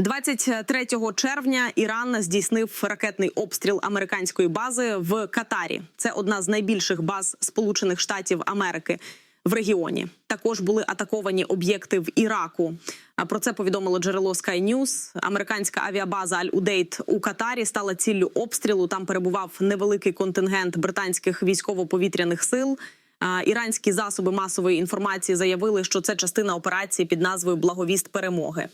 23 червня Іран здійснив ракетний обстріл американської бази в Катарі. Це одна з найбільших баз Сполучених Штатів Америки в регіоні. Також були атаковані об'єкти в Іраку. Про це повідомило джерело Sky News. Американська авіабаза Аль-Удейт у Катарі стала ціллю обстрілу. Там перебував невеликий контингент британських військово-повітряних сил. Іранські засоби масової інформації заявили, що це частина операції під назвою Благовіст перемоги.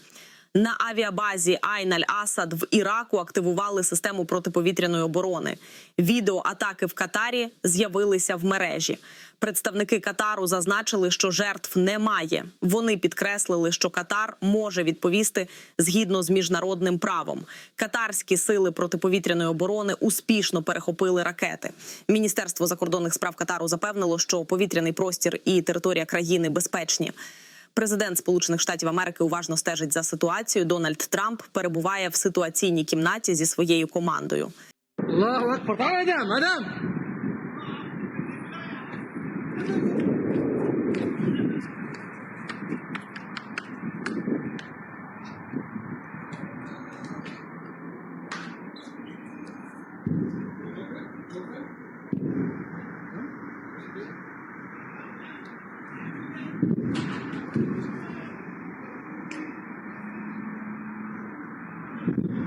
На авіабазі Айн Аль-Асад в Іраку активували систему протиповітряної оборони. Відео атаки в Катарі з'явилися в мережі. Представники Катару зазначили, що жертв немає. Вони підкреслили, що Катар може відповісти згідно з міжнародним правом. Катарські сили протиповітряної оборони успішно перехопили ракети. Міністерство закордонних справ Катару запевнило, що повітряний простір і територія країни безпечні. Президент Сполучених Штатів Америки уважно стежить за ситуацією. Дональд Трамп перебуває в ситуаційній кімнаті зі своєю командою. Thank you. Thank you.